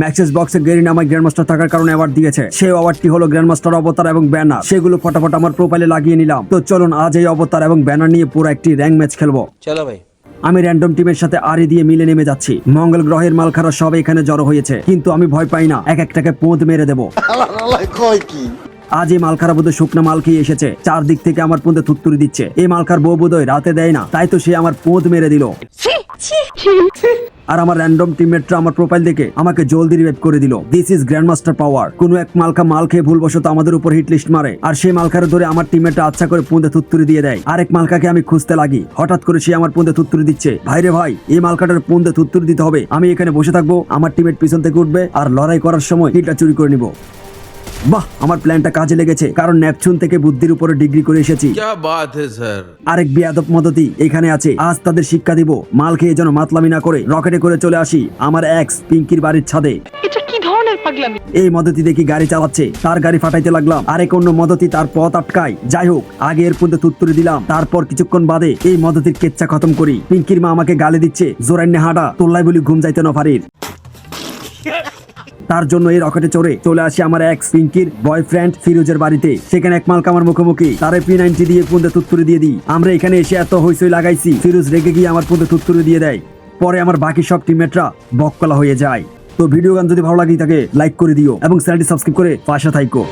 ম্যাক্সেস বক্সে গেরিন আমার গ্র্যান্ডমাস্টার থাকার কারণে অ্যাওয়ার্ড দিয়েছে। সেই অ্যাওয়ার্ডটি হলো গ্র্যান্ডমাস্টার অবতার এবং ব্যানার সেগুলো ফটাফট আমার প্রোফাইলে লাগিয়ে নিলাম। তো চলুন আজ এই অবতার এবং ব্যানার নিয়ে পুরো একটি র্যাঙ্ক ম্যাচ খেলব। চলো ভাই। আমি র্যান্ডম টিমের সাথে আরে দিয়ে মিলে নেমে যাচ্ছি। মঙ্গল গ্রহের মালখারা সব এখানে জড়ো হয়েছে। কিন্তু আমি ভয় পাই না। এক একটাকে পোঁত মেরে দেবো। আজ এই মালখারা বোধহয় শুকনা মাল খেয়ে এসেছে। চারদিক থেকে আমার পুঁতে থুত্তুরি দিচ্ছে। এই মালখার বউ বোধহয় রাতে দেয় না। তাই তো সে আমার পোঁত মেরে দিল। আর আমার র্যান্ডম টিমমেটরা আমার প্রোফাইল দেখে আমাকে জলদি রিভাইভ করে দিল। This is grandmaster power কোনো এক মালকা মাল খেয়ে ভুলবশত আমাদের উপর হিট লিস্ট মারে। আর সেই মালকারে ধরে আমার টিমমেটটা আচ্ছা করে পুঁদে থুত্তুরি দিয়ে দেয়। আরেক মালকাকে আমি খুঁজতে লাগি। হঠাৎ করে সে আমার পুঁদে থুত্তুরি দিচ্ছে। ভাইরে ভাই, এই মালকাটার পুঁদে থুত্তুরি দিতে হবে। আমি এখানে বসে থাকব। আমার টিমমেট পিছন থেকে উঠবে। আর লড়াই করার সময় হিটটা চুরি করে নিব। বাহ আমার প্ল্যানটা কাজে লেগেছে কারণ ন্যাপচুন থেকে বুদ্ধির উপরে ডিগ্রি করে এসেছি। আরেক বিয়াদব মদতি এখানে আছে আজ তাদের শিক্ষা দিব মাল খেয়ে যেন মাতলামি না করে রকেটে করে চলে আসি আমার এক্স পিঙ্কির বাড়ির ছাদে। এই মদতি দেখি গাড়ি চালাচ্ছে তার গাড়ি ফাটাইতে লাগলাম আরেক অন্য মদতি তার পথ আটকায় যাই হোক আগে এর পর্যন্ত তুত্তুরে দিলাম তারপর কিছুক্ষণ বাদে এই মদতির কেচ্চা খতম করি পিঙ্কির মা আমাকে গালি দিচ্ছে জোরাইনে হাঁটা তোল্লাই বলি ঘুম যাইতে না ফারির তার জন্য এই রকেটে চড়ে চলে আসি আমার এক্স পিঙ্কির বয়ফ্রেন্ড ফিরোজের বাড়িতে। সেখানে এক মালকা আমার মুখোমুখি। তারে পি নাইনটি দিয়ে পুন্দে তুত্তুরি দিয়ে দিই। আমরা এখানে এসে এত হইসই লাগাইছি, ফিরোজ রেগে গিয়ে আমার পুন্দে তুত্তুরি দিয়ে দেয়। পরে আমার বাকি সব টিমমেটরা বককলা হয়ে যায়। তো ভিডিও গান যদি ভালো লাগে তাকে লাইক করে দিও এবং চ্যানেলটি সাবস্ক্রাইব করে পাশে থাইকো।